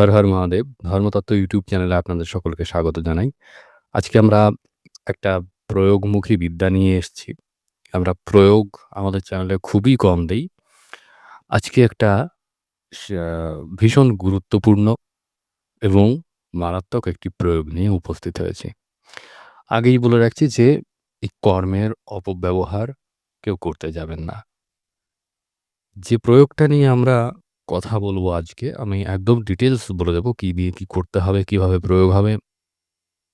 হর, হর মহাদেব। ধর্মতত্ত্ব YouTube চ্যানেলে আপনাদের সকলকে স্বাগত জানাই। আজকে আমরা একটা প্রয়োগমুখী বিদ্যা নিয়ে এসেছি। আমরা প্রয়োগ আমাদের চ্যানেলে খুবই কম দেই। আজকে একটা ভীষণ গুরুত্বপূর্ণ এবং মারাত্মক একটি প্রয়োগ নিয়ে উপস্থিত হয়েছি। আগেই বলে রাখছি যে এই কর্মের অপব্যবহার কেউ করতে যাবেন না। যে প্রয়োগটা নিয়ে আমরা কথা বলব আজকে আমি একদম ডিটেলস বলে দেবো কী দিয়ে কী করতে হবে, কীভাবে প্রয়োগ হবে,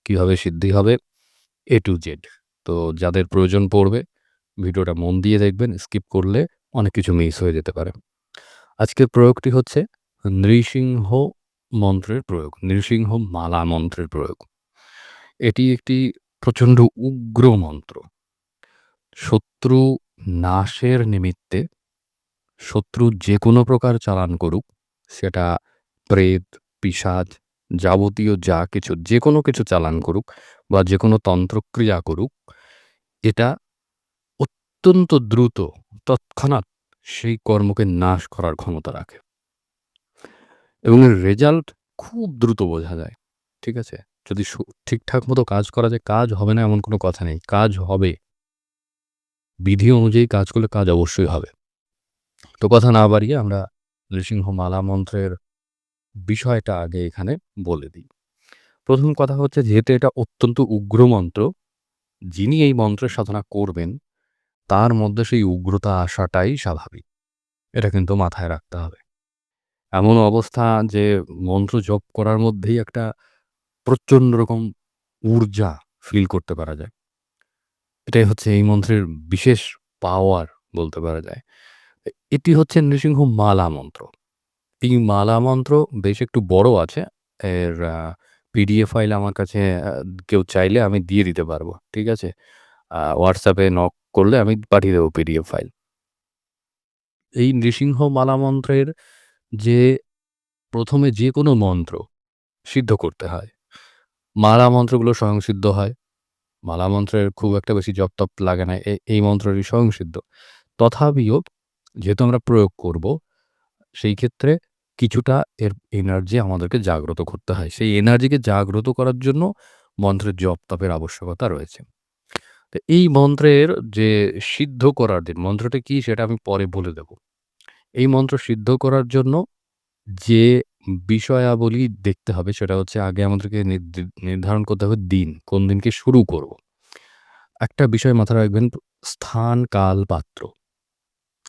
কীভাবে সিদ্ধি হবে এ টু জেড। তো যাদের প্রয়োজন পড়বে ভিডিওটা মন দিয়ে দেখবেন। স্কিপ করলে অনেক কিছু মিস হয়ে যেতে পারে। আজকের প্রয়োগটি হচ্ছে নৃসিংহ মন্ত্রের প্রয়োগ। নৃসিংহ মালা মন্ত্রের প্রয়োগ। এটি একটি প্রচণ্ড উগ্র মন্ত্র। শত্রু নাশের নিমিত্তে শত্রু যে কোনো প্রকার চালান করুক, সেটা প্রেত, পিশাচ যাবতীয় যা কিছু যে কোনো কিছু চালান করুক বা যে কোনো তন্ত্রক্রিয়া করুক, এটা অত্যন্ত দ্রুত তৎক্ষণাৎ সেই কর্মকে নাশ করার ক্ষমতা রাখে। এবং এর রেজাল্ট খুব দ্রুত বোঝা যায়। ঠিক আছে? যদি ঠিকঠাক মতো কাজ করা যায়, কাজ হবে না এমন কোনো কথা নেই। কাজ হবে। বিধি অনুযায়ী কাজ করলে কাজ অবশ্যই হবে। তো কথা না বাড়িয়ে আমরা নৃসিংহ মালা মন্ত্রের বিষয়টা আগে এখানে বলে দিই। প্রথম কথা হচ্ছে যেহেতু এটা অত্যন্ত উগ্র মন্ত্র, যিনি এই মন্ত্রের সাধনা করবেন, তার মধ্যে সেই উগ্রতা আসাটাই স্বাভাবিক। এটা কিন্তু মাথায় রাখতে হবে। এমন অবস্থা যে মন্ত্র জপ করার মধ্যেই একটা প্রচণ্ড রকম ঊর্জা ফিল করতে পারা যায়। এটাই হচ্ছে এই মন্ত্রের বিশেষ পাওয়ার বলতে পারা যায়। এটি হচ্ছে নৃসিংহ মালা মন্ত্র। এই মালা মন্ত্র বেশ একটু বড় আছে। এর পিডিএফ ফাইল আমার কাছে কেউ চাইলে আমি দিয়ে দিতে পারব। ঠিক আছে? হোয়াটসঅ্যাপে নক করলে আমি পাঠিয়ে দেবো পিডিএফ ফাইল। এই নৃসিংহ মালা মন্ত্রের যে, প্রথমে যে কোনো মন্ত্র সিদ্ধ করতে হয়। মালা মন্ত্রগুলো স্বয়ংসিদ্ধ হয়। মালা মন্ত্রের খুব একটা বেশি জপ-টপ লাগে না। এই মন্ত্রটি স্বয়ংসিদ্ধ। তথাপিও যেহেতু আমরা প্রয়োগ করব, সেই ক্ষেত্রে কিছুটা এর এনার্জি আমাদেরকে জাগ্রত করতে হয়। সেই এনার্জিকে জাগ্রত করার জন্য মন্ত্রের জপ-তপের আবশ্যকতা রয়েছে। তো এই মন্ত্রের যে সিদ্ধ করার দিন, মন্ত্রটা কি সেটা আমি পরে বলে দেব। এই মন্ত্র সিদ্ধ করার জন্য যে বিষয়াবলী দেখতে হবে সেটা হচ্ছে আগে আমাদেরকে নির্ধারণ করতে হবে দিন। কোন দিনকে শুরু করব। একটা বিষয় মাথায় রাখবেন স্থান, কাল, পাত্র।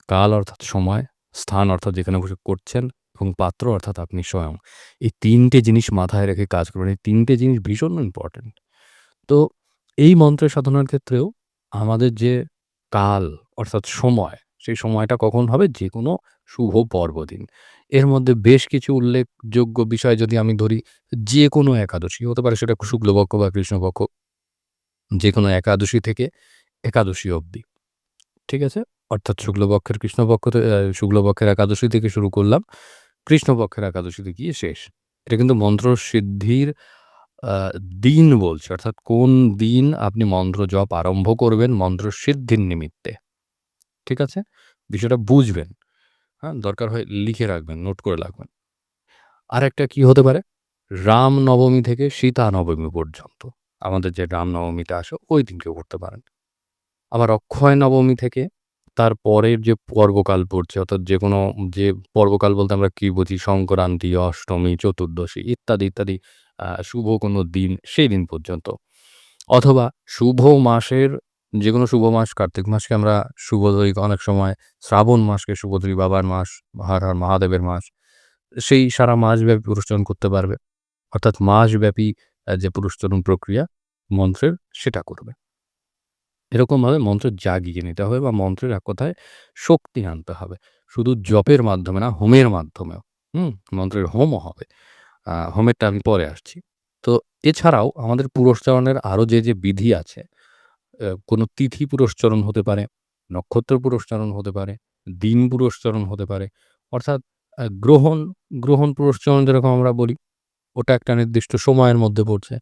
কাল অর্থাৎ সময়, স্থান অর্থাৎ যেখানে বসে করছেন এবং পাত্র অর্থাৎ আপনি স্বয়ং। এই তিনটে জিনিস মাথায় রেখে কাজ করবেন। এই তিনটে জিনিস ভীষণ ইম্পোর্টেন্ট। তো এই মন্ত্রের সাধনার ক্ষেত্রেও আমাদের যে কাল অর্থাৎ সময়, সেই সময়টা কখন হবে? যে কোনো শুভ পর্বদিন। এর মধ্যে বেশ কিছু উল্লেখযোগ্য বিষয় যদি আমি ধরি, যে কোনো একাদশী হতে পারে সেটা শুক্লপক্ষ বা কৃষ্ণপক্ষ। যে কোনো একাদশী থেকে একাদশী অবধি। ঠিক আছে? অর্থাৎ শুক্লপক্ষের কৃষ্ণপক্ষ শুক্লপক্ষের একাদশী থেকে শুরু করলাম। কৃষ্ণপক্ষের একাদশীতে গিয়ে শেষ। এটা কিন্তু মন্ত্র সিদ্ধির দিন বলছে। অর্থাৎ কোন দিন আপনি মন্ত্র জপ আরম্ভ করবেন মন্ত্র সিদ্ধির নিমিত্তে। ঠিক আছে? বিষয়টা বুঝবেন। হ্যাঁ? দরকার হয় লিখে রাখবেন, নোট করে রাখবেন। আর একটা কি হতে পারে? রাম নবমী থেকে সীতা নবমী পর্যন্ত। আমাদের যে রামনবমীটা আসে ওই দিনকে করতে পারেন। আবার অক্ষয় নবমী থেকে তার পরের যে পর্বকাল পড়ছে অর্থাৎ যে কোনো যে পর্বকাল বলতে আমরা কি বুঝি? সংক্রান্তি, অষ্টমী, চতুর্দশী ইত্যাদি, ইত্যাদি শুভ কোনো দিন সেই দিন পর্যন্ত। অথবা শুভ মাসের যে কোনো শুভ মাস কার্তিক মাসকে আমরা শুভ ধরি অনেক সময়। শ্রাবণ মাসকে শুভ ধরি বাবার মাস, হর, হর মহাদেবের মাস। সেই সারা মাসব্যাপী পুরস্চরণ করতে পারবে। অর্থাৎ মাসব্যাপী যে পুরস্চরণ প্রক্রিয়া মন্ত্রের সেটা করবে। এরকমভাবে মন্ত্র জাগিয়ে নিতে হবে বা মন্ত্রের এক কথায় শক্তি আনতে হবে। শুধু জপের মাধ্যমে না, হোমের মাধ্যমেও। হুম? মন্ত্রের হোমও হবে। হোমেরটা আমি পরে আসছি। তো এছাড়াও আমাদের পুরস্চরণের আরও যে, যে বিধি আছে, কোনো তিথি পুরস্চরণ হতে পারে, নক্ষত্র পুরস্চরণ হতে পারে, দিন পুরস্চরণ হতে পারে। অর্থাৎ গ্রহণ, গ্রহণ পুরস্চরণ যেরকম আমরা বলি, ওটা একটা নির্দিষ্ট সময়ের মধ্যে পড়ছে।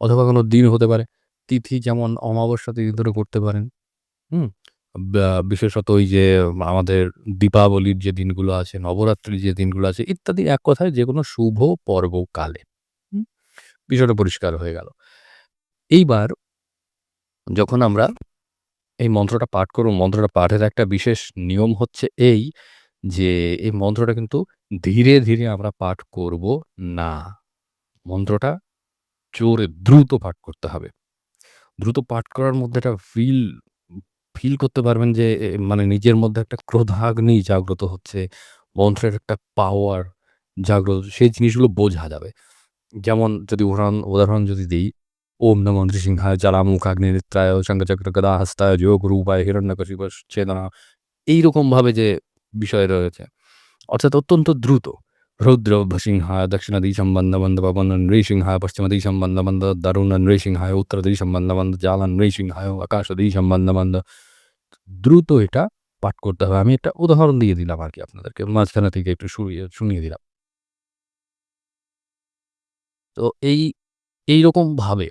অথবা কোনো দিন হতে পারে। তিথি যেমন অমাবস্যা তিথি ধরে করতে পারেন। হুম? বিশেষত ওই যে আমাদের দীপাবলির যে দিনগুলো আছে, নবরাত্রির যে দিনগুলো আছে ইত্যাদি এক কথায় যে কোনো শুভ পর্বকালে। বিষয়টা পরিষ্কার হয়ে গেল। এইবার যখন আমরা এই মন্ত্রটা পাঠ করব, মন্ত্রটা পাঠের একটা বিশেষ নিয়ম হচ্ছে এই যে এই মন্ত্রটা কিন্তু ধীরে, ধীরে আমরা পাঠ করব না। মন্ত্রটা জোরে দ্রুত পাঠ করতে হবে। দ্রুত পাঠ করার মধ্যে একটা ফিল ফিল করতে পারবেন যে মানে নিজের মধ্যে একটা ক্রোধাগ্নি জাগ্রত হচ্ছে। মন্ত্রের একটা পাওয়ার জাগ্রত সেই জিনিসগুলো বোঝা যাবে। যেমন যদি উদাহরণ উদাহরণ যদি দিই, ওম নমো নৃসিংহায় জ্বালামুখাগ্নিনেত্রায় শঙ্খচক্রগদাহস্তায় যোগরূপায় হিরণ্যকশিপশ্চেদনা এইরকমভাবে যে বিষয় রয়েছে। অর্থাৎ অত্যন্ত দ্রুত। রৌদ্র ভসিংহায় দক্ষিণাদিশম বন্দ বন্দ পবন নৃসিংহায় পশ্চিমদিশম বন্দ বন্দ দারুণ নৃসিংহায় উত্তরদিশম বন্দ বন্দ জালান নৃসিংহায় আকাশদিশম বন্দ বন্দ দ্রুত এটা পাঠ করতে হবে। আমি একটা উদাহরণ দিয়ে দিলাম আর কি আপনাদেরকে। মাঝখানে থেকে একটু শুনিয়ে দিলাম। তো এই এইরকমভাবে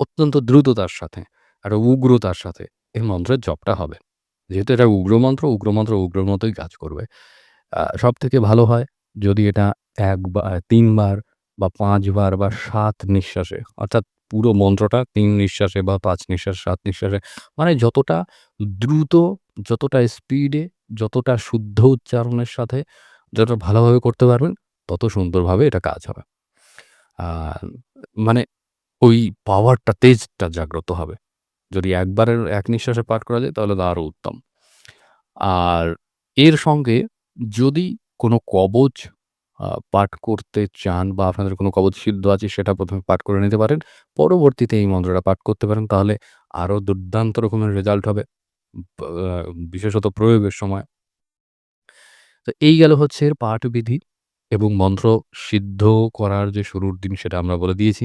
অত্যন্ত দ্রুততার সাথে, একটা উগ্রতার সাথে এই মন্ত্রের জপটা হবে। যেহেতু এটা উগ্র মন্ত্র, উগ্র মন্ত্র উগ্র মতোই কাজ করবে। সব থেকে ভালো হয় যদি এটা ১ বা ৩ বা পাঁচবার বা সাত নিঃশ্বাসে অর্থাৎ পুরো মন্ত্রটা তিন নিঃশ্বাসে বা পাঁচ নিঃশ্বাস, সাত নিঃশ্বাসে মানে যতটা দ্রুত, যতটা স্পিডে, যতটা শুদ্ধ উচ্চারণের সাথে যতটা ভালোভাবে করতে পারবেন, তত সুন্দরভাবে এটা কাজ হবে। মানে ওই পাওয়ারটা, তেজটা জাগ্রত হবে। যদি একবারের এক নিঃশ্বাসে পাঠ করা যায় তাহলে তো আরও উত্তম। আর এর সঙ্গে যদি কোনো কবচ পাঠ করতে চান বা আপনাদের কোনো কবচ সিদ্ধ আছে সেটা ১ম এ পাঠ করে নিতে পারেন। পরবর্তীতে এই মন্ত্রটা পাঠ করতে পারেন তাহলে আরও দুর্দান্ত রকমের রেজাল্ট হবে। বিশেষত প্রয়োগের সময়। তো এই গেল হচ্ছে এর পাঠবিধি এবং মন্ত্র সিদ্ধ করার যে শুরুর দিন সেটা আমরা বলে দিয়েছি।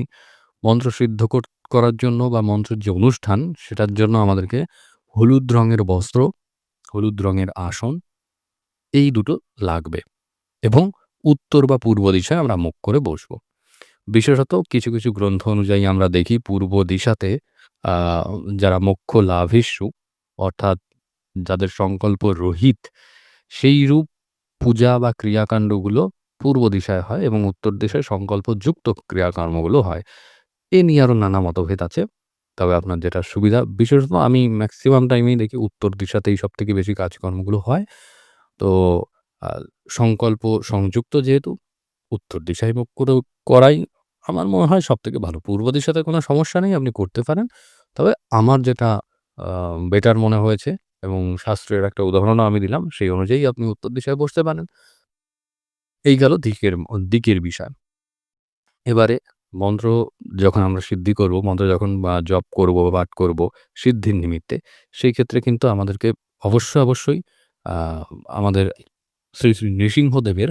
মন্ত্র সিদ্ধ কর করার জন্য বা মন্ত্রের যে অনুষ্ঠান সেটার জন্য আমাদেরকে হলুদ রঙের বস্ত্র, হলুদ রঙের আসন এই দুটো লাগবে এবং উত্তর বা পূর্ব দিশায় আমরা মুখ করে বসবো। বিশেষত কিছু, কিছু গ্রন্থ অনুযায়ী আমরা দেখি পূর্ব দিশাতে যারা মোক্ষ লাভিষ্যু অর্থাৎ যাদের সংকল্প রহিত সেইরূপ পূজা বা ক্রিয়াকাণ্ডগুলো পূর্ব দিশায় হয় এবং উত্তর দিশায় সংকল্পযুক্ত ক্রিয়াকর্মগুলো হয়। এ নিয়ে আরও নানা মতভেদ আছে। তবে আপনার যেটা সুবিধা বিশেষত আমি ম্যাক্সিমাম টাইমেই দেখি উত্তর দিশাতেই সব থেকে বেশি কাজকর্মগুলো হয়। তো সংকল্প সংযুক্ত যেহেতু উত্তর দিশায় মুখ করে করাই আমার মনে হয় সব থেকে ভালো। পূর্ব দিশাতে কোনো সমস্যা নেই, আপনি করতে পারেন। তবে আমার যেটা বেটার মনে হয়েছে এবং শাস্ত্রের একটা উদাহরণও আমি দিলাম, সেই অনুযায়ী আপনি উত্তর দিশায় বসতে পারেন। এই গেল দিকের দিকের বিষয়। এবারে মন্ত্র যখন আমরা সিদ্ধি করব, মন্ত্র যখন বা জপ করব পাঠ করব সিদ্ধির নিমিত্তে, সেই ক্ষেত্রে কিন্তু আমাদেরকে অবশ্যই, অবশ্যই আমাদের শ্রী, শ্রী নৃসিংহদেবের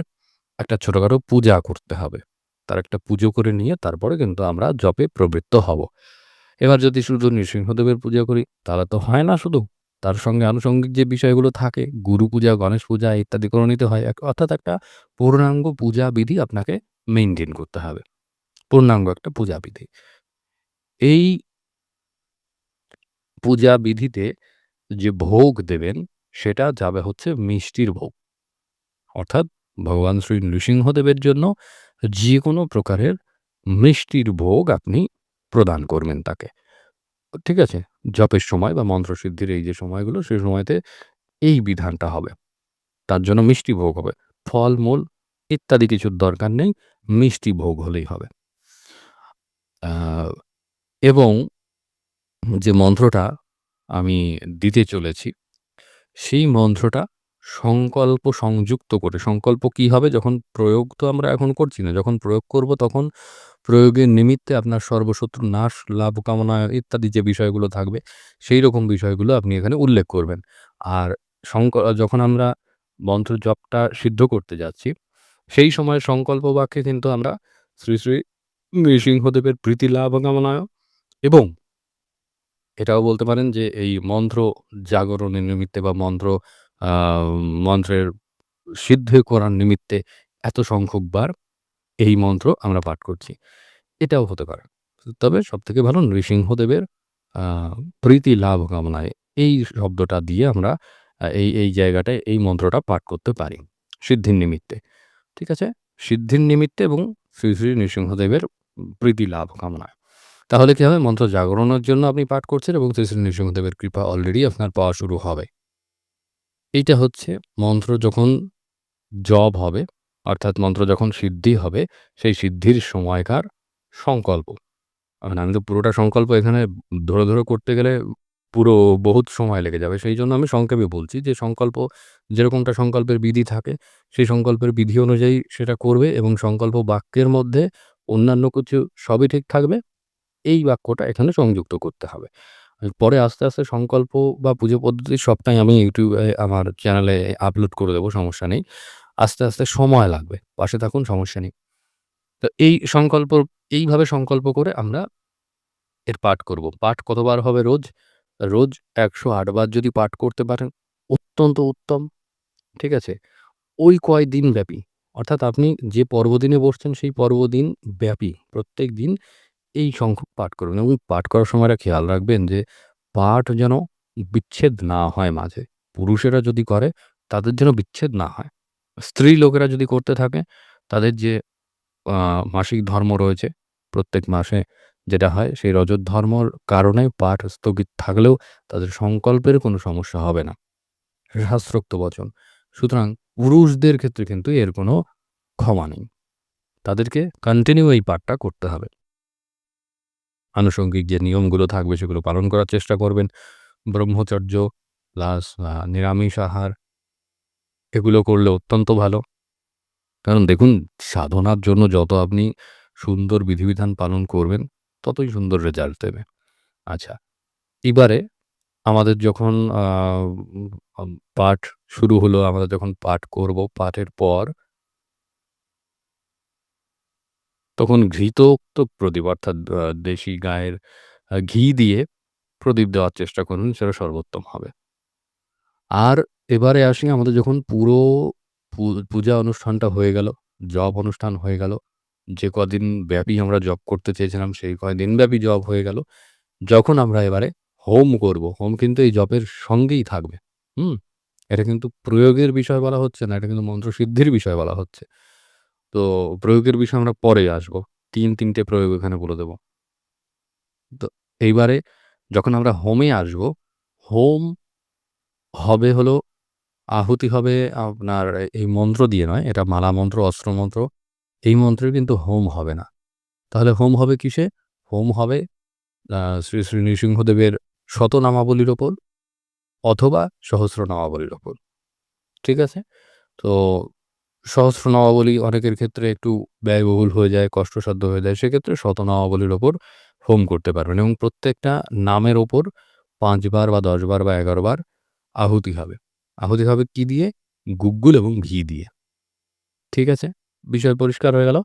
একটা ছোটোখাটো পূজা করতে হবে। তার একটা পুজো করে নিয়ে তারপরে কিন্তু আমরা জপে প্রবৃত্ত হব। এবার যদি শুধু নৃসিংহদেবের পূজা করি তাহলে তো হয় না শুধু। তার সঙ্গে আনুষঙ্গিক যে বিষয়গুলো থাকে গুরু পূজা, গণেশ পূজা ইত্যাদি করে নিতে হয়। অর্থাৎ একটা পূর্ণাঙ্গ পূজা বিধি আপনাকে মেনটেন করতে হবে। পূর্ণাঙ্গ একটা পূজা বিধি। এই পূজা বিধিতে যে ভোগ দেবেন সেটা যাবে হচ্ছে মিষ্টির ভোগ। অর্থাৎ ভগবান শ্রী নৃসিংহদেবের জন্য যে কোনো প্রকারের মিষ্টির ভোগ আপনি প্রদান করবেন তাকে। ঠিক আছে? জপের সময় বা মন্ত্র সিদ্ধির এই যে সময়গুলো সেই সময়তে এই বিধানটা হবে। তার জন্য মিষ্টি ভোগ হবে। ফল-মূল ইত্যাদি কিছুর দরকার নেই। মিষ্টি ভোগ হলেই হবে। এবং যে মন্ত্রটা আমি দিতে চলেছি, সেই মন্ত্রটা সংকল্প সংযুক্ত করে সংকল্প কি হবে যখন প্রয়োগ তো আমরা এখন করছি না। যখন প্রয়োগ করব তখন প্রয়োগের নিমিত্তে আপনার সর্বশত্রু নাশ, লাভ কামনা ইত্যাদি যে বিষয়গুলো থাকবে সেই রকম বিষয়গুলো আপনি এখানে উল্লেখ করবেন। আর সংক যখন আমরা মন্ত্র জপটা সিদ্ধ করতে যাচ্ছি, সেই সময় সংকল্প বাক্যে কিন্তু আমরা শ্রী, শ্রী নৃসিংহদেবের প্রীতি লাভ কামনায় এবং এটাও বলতে পারেন যে এই মন্ত্র জাগরণের নিমিত্তে বা মন্ত্র মন্ত্রের সিদ্ধ করার নিমিত্তে এত সংখ্যক বার এই মন্ত্র আমরা পাঠ করছি। এটাও হতে পারে। তবে সবথেকে ভালো নৃসিংহদেবের প্রীতি লাভ কামনায় এই শব্দটা দিয়ে আমরা এই, এই জায়গাটায় এই মন্ত্রটা পাঠ করতে পারি। সিদ্ধির নিমিত্তে। ঠিক আছে? সিদ্ধির নিমিত্তে এবং শ্রী, শ্রী নৃসিংহদেবের প্রীতি লাভ কামনায়। তাহলে কি হবে? মন্ত্র জাগরণের জন্য আপনি পাঠ করছেন এবং শ্রী, শ্রী নৃসিংহদেবের কৃপা অলরেডি আপনার পাওয়া শুরু হবে। এইটা হচ্ছে মন্ত্র যখন জপ হবে, অর্থাৎ মন্ত্র যখন সিদ্ধি হবে, সেই সিদ্ধির সময়কার সংকল্প। মানে আমি তো পুরোটা সংকল্প এখানে ধরে, ধরে করতে গেলে পুরো বহুত সময় লেগে যাবে। সেই জন্য আমি সংক্ষেপে বলছি যে সংকল্প যেরকমটা সংকল্পের বিধি থাকে, সেই সংকল্পের বিধি অনুযায়ী সেটা করবে এবং সংকল্প বাক্যের মধ্যে অন্যান্য কিছু সবই ঠিক থাকবে। এই বাক্যটা এখানে সংযুক্ত করতে হবে। পরে আস্তে, আস্তে সংকল্প বা পুজো পদ্ধতি সবটাই আমি ইউটিউবে আমার চ্যানেলে আপলোড করে দেবো সমস্যা নেই। আস্তে, আস্তে সময় লাগবে। পাশে থাকুন সমস্যা নেই। তো এই সংকল্প এইভাবে সংকল্প করে আমরা এর পাঠ করব। পাঠ কতবার হবে রোজ? রোজ একশো আটবার যদি পাঠ করতে পারেন, অত্যন্ত উত্তম। ঠিক আছে? ওই কয়দিন ব্যাপী অর্থাৎ আপনি যে পর্বদিনে বসছেন সেই পর্বদিন ব্যাপী প্রত্যেকদিন এই সংখ্যক পাঠ করবেন এবং পাঠ করার সময়টা খেয়াল রাখবেন যে পাঠ যেন বিচ্ছেদ না হয় মাঝে। পুরুষেরা যদি করে তাদের যেন বিচ্ছেদ না হয়। স্ত্রী লোকেরা যদি করতে থাকে তাদের যে মাসিক ধর্ম রয়েছে, প্রত্যেক মাসে যেটা হয় সেই রজত ধর্মর কারণে পাঠ স্থগিত থাকলেও তাদের সংকল্পের কোনো সমস্যা হবে না। শাস্ত্রোক্ত বচন। সুতরাং পুরুষদের ক্ষেত্রে কিন্তু এর কোনো ক্ষমা নেই। তাদেরকে কন্টিনিউ এই পাঠটা করতে হবে। আনুষঙ্গিক যে নিয়মগুলো থাকবে সেগুলো পালন করার চেষ্টা করবেন। ব্রহ্মচর্য প্লাস নিরামিষ আহার এগুলো করলে অত্যন্ত ভালো। কারণ দেখুন সাধনার জন্য যত আপনি সুন্দর বিধিবিধান পালন করবেন, ততই সুন্দর রেজাল্ট দেবে। আচ্ছা, এবারে আমাদের যখন পাঠ শুরু হলো, আমরা যখন পাঠ করব, পাঠের পর তখন ঘৃতোক্ত প্রদীপ অর্থাৎ দেশি গায়ের ঘি দিয়ে প্রদীপ দেওয়ার চেষ্টা করুন, সেটা সর্বোত্তম হবে। আর এবারে আসি আমাদের যখন পুরো পূজা অনুষ্ঠানটা হয়ে গেল, জব অনুষ্ঠান হয়ে গেল, যে কদিন ব্যাপী আমরা জব করতে চেয়েছিলাম সেই কয়দিন ব্যাপী জপ হয়ে গেল। যখন আমরা এবারে হোম করব, হোম কিন্তু এই জপের সঙ্গেই থাকবে। হুম? এটা কিন্তু প্রয়োগের বিষয় বলা হচ্ছে না, এটা কিন্তু মন্ত্রসিদ্ধির বিষয় বলা হচ্ছে। তো প্রয়োগের বিষয়ে আমরা পরে আসব। তিন তিনটে প্রয়োগ এখানে বলে দেব। তো এইবারে যখন আমরা হোমে আসব, হোম হবে হলো আহুতি হবে আপনার এই মন্ত্র দিয়ে নয়, এটা মালা মন্ত্র, অস্ত্র মন্ত্র। এই মন্ত্রে কিন্তু হোম হবে না। তাহলে হোম হবে কিসে? হোম হবে শ্রী, শ্রী নৃসিংহদেবের শতনামাবলীর ওপর অথবা সহস্রনামাবলীর ওপর। ঠিক আছে? তো সহস্রনামাবলী অনেকের ক্ষেত্রে একটু ব্যয়বহুল হয়ে যায়, কষ্টসাধ্য হয়ে যায়। সেক্ষেত্রে শতনামাবলীর ওপর হোম করতে পারবেন এবং প্রত্যেকটা নামের ওপর পাঁচবার বা ১০ বার বা ১১ বার আহুতি হবে। আহুতি হবে কি দিয়ে? গুগ্গুল এবং ঘি দিয়ে। ঠিক আছে? বিষয় পরিষ্কার হয়ে গেল?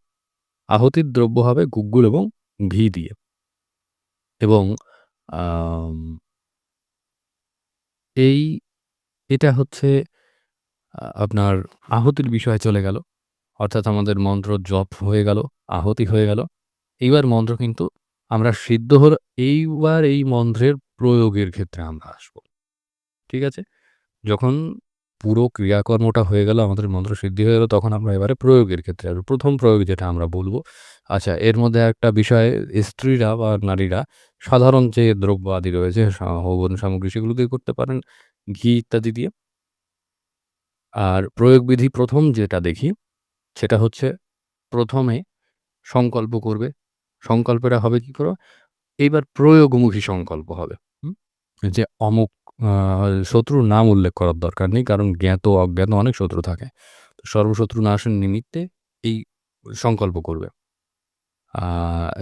আহুতির দ্রব্য হবে গুগ্গুল এবং ঘি দিয়ে। এবং এই এটা হচ্ছে আপনার আহতির বিষয়ে চলে গেল। অর্থাৎ আমাদের মন্ত্র জপ হয়ে গেল, আহুতি হয়ে গেল। এইবার মন্ত্র কিন্তু আমরা সিদ্ধ হলো এইবার এই মন্ত্রের প্রয়োগের ক্ষেত্রে আমরা আসব। ঠিক আছে? যখন পুরো ক্রিয়াকর্মটা হয়ে গেল, আমাদের মন্ত্র সিদ্ধি হয়ে গেল, তখন আমরা এবারে প্রয়োগের ক্ষেত্রে আসব প্রথম প্রয়োগ যেটা আমরা বলব আচ্ছা এর মধ্যে একটা বিষয় স্ত্রীরা বা নারীরা সাধারণ যে দ্রব্য আদি রয়েছে হবন সামগ্রী সেগুলো দিয়ে করতে পারেন, ঘি ইত্যাদি দিয়ে। আর প্রয়োগবিধি প্রথম যেটা দেখি, সেটা হচ্ছে প্রথমে সংকল্প করবে। সংকল্পটা হবে কি করে? এইবার প্রয়োগমুখী সংকল্প হবে। যে অমুক শত্রুর নাম উল্লেখ করার দরকার নেই। কারণ জ্ঞাত অজ্ঞাত অনেক শত্রু থাকে। সর্বশত্রু নাশের নিমিত্তে এই সংকল্প করবে।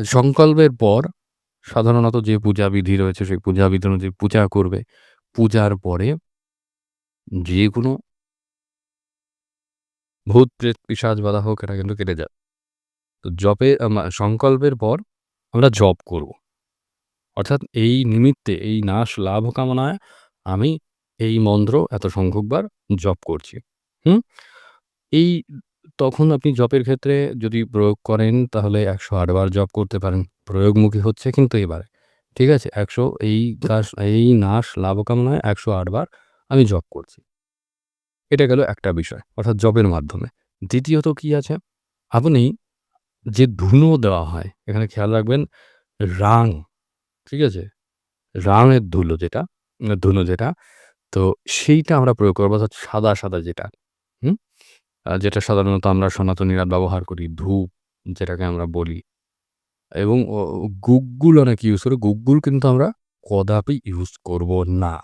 সংকল্পের পর সাধারণত যে পূজাবিধি রয়েছে সেই পূজাবিধি অনুযায়ী পূজা করবে। পূজার পরে যেকোনো ভূত, প্রেত, পিশাচ, বাধা হোক এটা কিন্তু কেটে যায়। তো জপে সংকল্পের পর আমরা জপ করব। অর্থাৎ এই নিমিত্তে এই নাশ লাভ কামনায় আমি এই মন্ত্র এত সংখ্যকবার জপ করছি। হুম? এই তখন আপনি জপের ক্ষেত্রে যদি প্রয়োগ করেন তাহলে একশো আটবার জপ করতে পারেন। প্রয়োগমুখী হচ্ছে কিন্তু এবারে। ঠিক আছে? ১০০ এই কাজ এই নাশ লাভ কামনায় একশো আটবার আমি জপ করছি। এটা গেল একটা বিষয়। অর্থাৎ জপের মাধ্যমে। দ্বিতীয়ত কি আছে? আপনি যে ধুনো দেওয়া হয়, এখানে খেয়াল রাখবেন রাং, ঠিক আছে? রাঙের ধুলো যেটা, ধুনো যেটা, তো সেইটা আমরা প্রয়োগ করব অর্থাৎ সাদা, সাদা যেটা, হুম? যেটা সাধারণত আমরা সনাতনীরা ব্যবহার করি, ধূপ যেটাকে আমরা বলি এবং ও গুগ্গুল অনেকে ইউজ করে। গুগ্গুল কিন্তু আমরা কদাপি ইউজ করব না।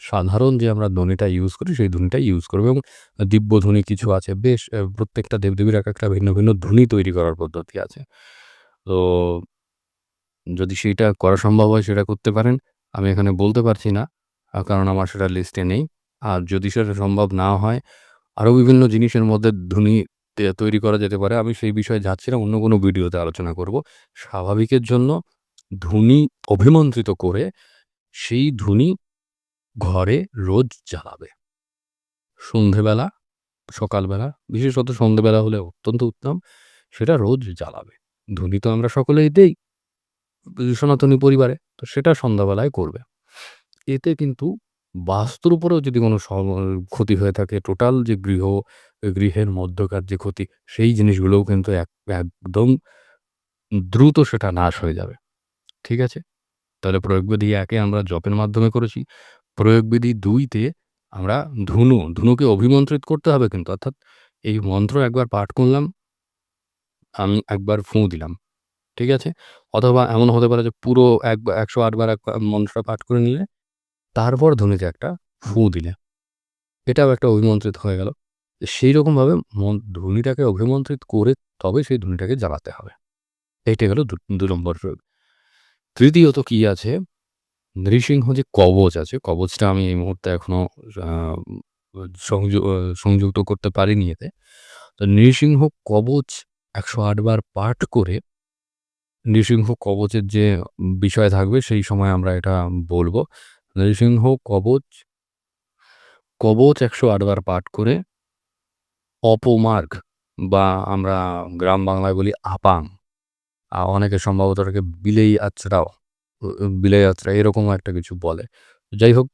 সাধারণ যে আমরা ধ্বনিটা ইউজ করি, সেই ধ্বনিটাই ইউজ করব এবং দিব্য ধ্বনি কিছু আছে। বেশ প্রত্যেকটা দেবদেবীর এক একটা ভিন্ন, ভিন্ন ধ্বনি তৈরি করার পদ্ধতি আছে। তো যদি সেইটা করা সম্ভব হয় সেটা করতে পারেন। আমি এখানে বলতে পারছি না। কারণ আমার সেটা লিস্টে নেই। আর যদি সেটা সম্ভব না হয়, আরও বিভিন্ন জিনিসের মধ্যে ধ্বনি তৈরি করা যেতে পারে। আমি সেই বিষয়ে যাচ্ছি না। অন্য কোনো ভিডিওতে আলোচনা করব। স্বাভাবিকের জন্য ধ্বনি অভিমন্ত্রিত করে সেই ধ্বনি ঘরে রোজ জ্বালাবে। সন্ধেবেলা সকালবেলা, বিশেষত সন্ধেবেলা হলে অত্যন্ত উত্তম। সেটা রোজ জ্বালাবে। ধ্বনি তো আমরা সকলেই দেই সনাতনী পরিবারে। তো সেটা সন্ধ্যাবেলায় করবে। এতে কিন্তু বাস্তুর উপরেও যদি কোনো ক্ষতি হয়ে থাকে, টোটাল যে গৃহ, গৃহের মধ্যকার যে ক্ষতি, সেই জিনিসগুলোও কিন্তু এক একদম দ্রুত সেটা নাশ হয়ে যাবে। ঠিক আছে? তাহলে প্রয়োগবিধি ১ এ আমরা জপের মাধ্যমে করেছি। প্রয়োগবিধি দুইতে আমরা ধুনু ধুনুকে অভিমন্ত্রিত করতে হবে কিন্তু। অর্থাৎ এই মন্ত্র একবার পাঠ করলাম আমি একবার ফুঁ দিলাম। ঠিক আছে? অথবা এমন হতে পারে যে পুরো এক একশো আটবার এক মন্ত্রটা পাঠ করে নিলে, তারপর ধ্বনিতে একটা ফুঁ দিলে। এটাও একটা অভিমন্ত্রিত হয়ে গেল। সেইরকমভাবে মন ধ্বনিটাকে অভিমন্ত্রিত করে তবে সেই ধ্বনিটাকে জ্বালাতে হবে। এইটা গেল দু ২ নম্বর প্রয়োগ। তৃতীয়ত কি আছে? নৃসিংহ যে কবচ আছে, কবচটা আমি এই মুহূর্তে এখনও আ সংযুক্ত করতে পারিনি এতে। তো নৃসিংহ কবচ একশো বার পাঠ করে নৃসিংহ কবচের যে বিষয় থাকবে সেই সময় আমরা এটা বলব নৃসিংহ কবচ কবচ একশো বার পাঠ করে অপমার্গ বা আমরা গ্রাম বাংলায় বলি আপাং। অনেকে সম্ভবত এটাকে বিলেই আঁচড়াও, ও বিলেই আঁচড়া এরকমও একটা কিছু বলে। যাই হোক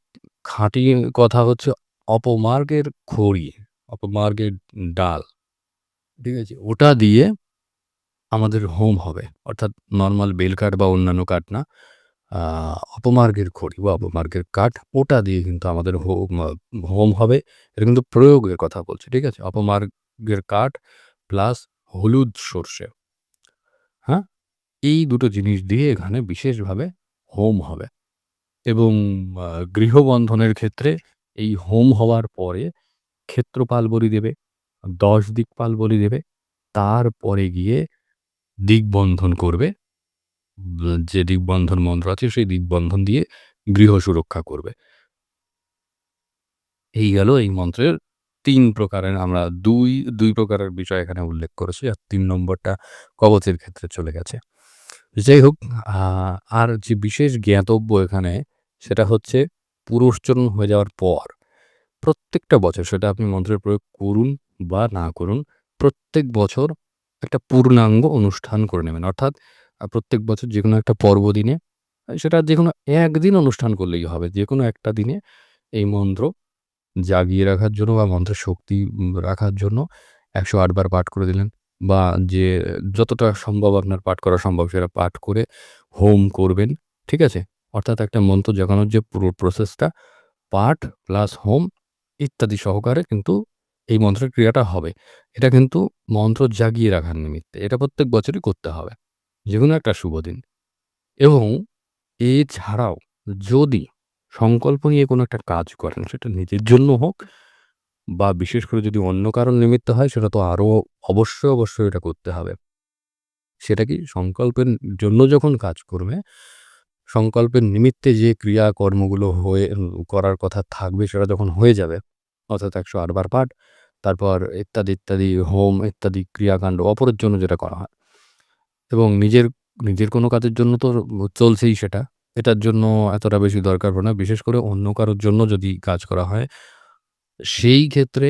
খাঁটি কথা হচ্ছে অপমার্গের খড়ি, অপমার্গের ডাল। ঠিক আছে? ওটা দিয়ে আমাদের হোম হবে। অর্থাৎ নর্মাল বেল কাঠ বা অন্যান্য কাঠ না। অপমার্গের খড়ি বা অপমার্গের কাঠ ওটা দিয়ে কিন্তু আমাদের হোম হবে। এটা কিন্তু প্রয়োগের কথা বলছে ঠিক আছে? অপমার্গের কাঠ প্লাস হলুদ সর্ষে। এই দুটো জিনিস দিয়ে এখানে বিশেষভাবে হোম হবে। এবং গৃহবন্ধনের ক্ষেত্রে এই হোম হওয়ার পরে ক্ষেত্রপাল বলি দেবে, ১০ দিকপাল বলি দেবে। তারপরে গিয়ে দিগবন্ধন করবে। যে দিগবন্ধন মন্ত্র আছে সেই দিগবন্ধন দিয়ে গৃহ সুরক্ষা করবে। এই গেল এই মন্ত্রের তিন প্রকারের আমরা ২, ২ প্রকারের বিষয় এখানে উল্লেখ করেছি। আর তিন নম্বরটা কবচের ক্ষেত্রে চলে গেছে। যাই হোক আর যে বিশেষ জ্ঞাতব্য এখানে সেটা হচ্ছে পুরুষচরণ হয়ে যাওয়ার পর প্রত্যেকটা বছর সেটা আপনি মন্ত্রের প্রয়োগ করুন বা না করুন, প্রত্যেক বছর একটা পূর্ণাঙ্গ অনুষ্ঠান করে নেবেন। অর্থাৎ প্রত্যেক বছর যে কোনো একটা পর্বদিনে সেটা যেকোনো একদিন অনুষ্ঠান করলেই হবে। যে কোনো একটা দিনে এই মন্ত্র জাগিয়ে রাখার জন্য বা মন্ত্রের শক্তি রাখার জন্য একশো বার পাঠ করে দিলেন বা যে যতটা সম্ভব আপনার পাঠ করা সম্ভব সেটা পাঠ করে হোম করবেন। ঠিক আছে? অর্থাৎ একটা মন্ত্র জাগানোর যে পুরো প্রসেসটা পাঠ প্লাস হোম ইত্যাদি সহকারে কিন্তু এই মন্ত্রের ক্রিয়াটা হবে। এটা কিন্তু মন্ত্র জাগিয়ে রাখার নিমিত্তে। এটা প্রত্যেক বছরই করতে হবে। যে কোনো একটা শুভ দিন। এবং এছাড়াও যদি সংকল্প নিয়ে কোনো একটা কাজ করেন, সেটা নিজের জন্য হোক বা বিশেষ করে যদি অন্য কারোর নিমিত্ত হয় সেটা তো আরও অবশ্যই, অবশ্যই এটা করতে হবে। সেটা কি? সংকল্পের জন্য যখন কাজ করবে, সংকল্পের নিমিত্তে যে ক্রিয়াকর্মগুলো হয়ে করার কথা থাকবে সেটা যখন হয়ে যাবে, অর্থাৎ একশো আটবার পাঠ, তারপর ইত্যাদি, ইত্যাদি হোম ইত্যাদি ক্রিয়াকাণ্ড অপরের জন্য যেটা করা হয়। এবং নিজের, নিজের কোনো কাজের জন্য তো চলছেই সেটা। এটার জন্য এতটা বেশি দরকার পড়ে না। বিশেষ করে অন্য কারোর জন্য যদি কাজ করা হয়, সেই ক্ষেত্রে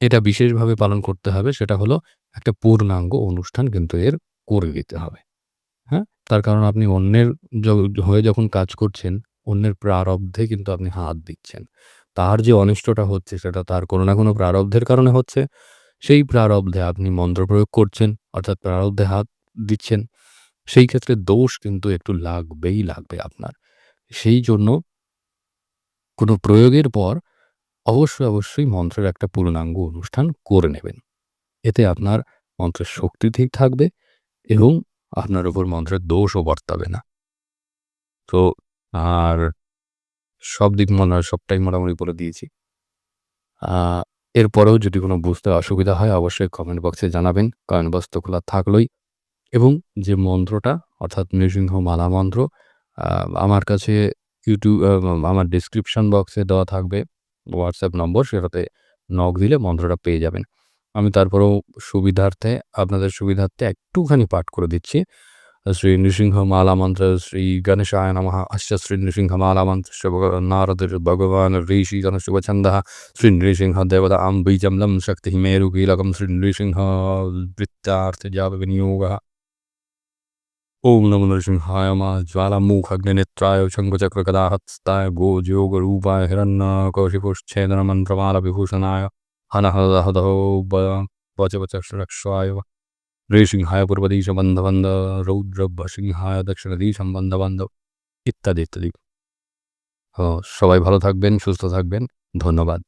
এটা বিশেষভাবে পালন করতে হবে। সেটা হলো একটা পূর্ণাঙ্গ অনুষ্ঠান কিন্তু এর করে দিতে হবে। হ্যাঁ? তার কারণ আপনি অন্যের হয়ে যখন কাজ করছেন, অন্যের প্রারব্ধে কিন্তু আপনি হাত দিচ্ছেন। তার যে অনিষ্টটা হচ্ছে সেটা তার কোনো না কোনো প্রারব্ধের কারণে হচ্ছে। সেই প্রারব্ধে আপনি মন্ত্র প্রয়োগ করছেন, অর্থাৎ প্রারব্ধে হাত দিচ্ছেন। সেই ক্ষেত্রে দোষ কিন্তু একটু লাগবেই লাগবে আপনার। সেই জন্য কোনো প্রয়োগের পর অবশ্যই, অবশ্যই মন্ত্রের একটা পূর্ণাঙ্গ অনুষ্ঠান করে নেবেন। এতে আপনার মন্ত্রের শক্তি ঠিক থাকবে এবং আপনার উপর মন্ত্রের দোষও বর্তাবে না। তো আর সব দিক মনে হয় সবটাই মোটামুটি বলে দিয়েছি। এরপরেও যদি কোনো বুঝতে অসুবিধা হয় অবশ্যই কমেন্ট বক্সে জানাবেন। কমেন্ট বক্স তো খোলা থাকলোই এবং যে মন্ত্রটা অর্থাৎ নৃসিংহ মালা মন্ত্র আমার কাছে ইউটিউব আমার ডেসক্রিপশন বক্সে দেওয়া থাকবে হোয়াটসঅ্যাপ নম্বর, সেটাতে নক দিলে মন্ত্রটা পেয়ে যাবেন। আমি তারপরেও সুবিধার্থে, আপনাদের সুবিধার্থে একটুখানি পাঠ করে দিচ্ছি। শ্রী নৃসিংহ মালা মন্ত্র, শ্রী গণেশায় নম, আশ্চ শ্রী নৃসিংহ মালা মন্ত্র নারদ ভগবান, ঋষি গণশুভছন্দ শ্রী নৃসিংহ দেবতা আম বীজমলম শক্তি মেরুকীলকম শ্রী নৃসিংহ বৃত্তার্থ জাপ বিনিয়োগ ॐ नमो नृसिंहाय मा ज्वालामुखाग्निनेत्राय शङ्खचक्रगदाहस्ताय गोजयोगरूपाय हिरण्यकशिपुच्छेदनमन्त्रमालविभूषणाय हनः हदहो वचवचक्षरक्षाय নৃসিংহায় পূর্বদিশ বন্ধ বন্ধ রৌদ্র সিংহায় দক্ষিণদিশম বন্ধ বন্ধ ইত্যাদি ইত্যাদি সবাই ভালো থাকবেন সুস্থ থাকবেন ধন্যবাদ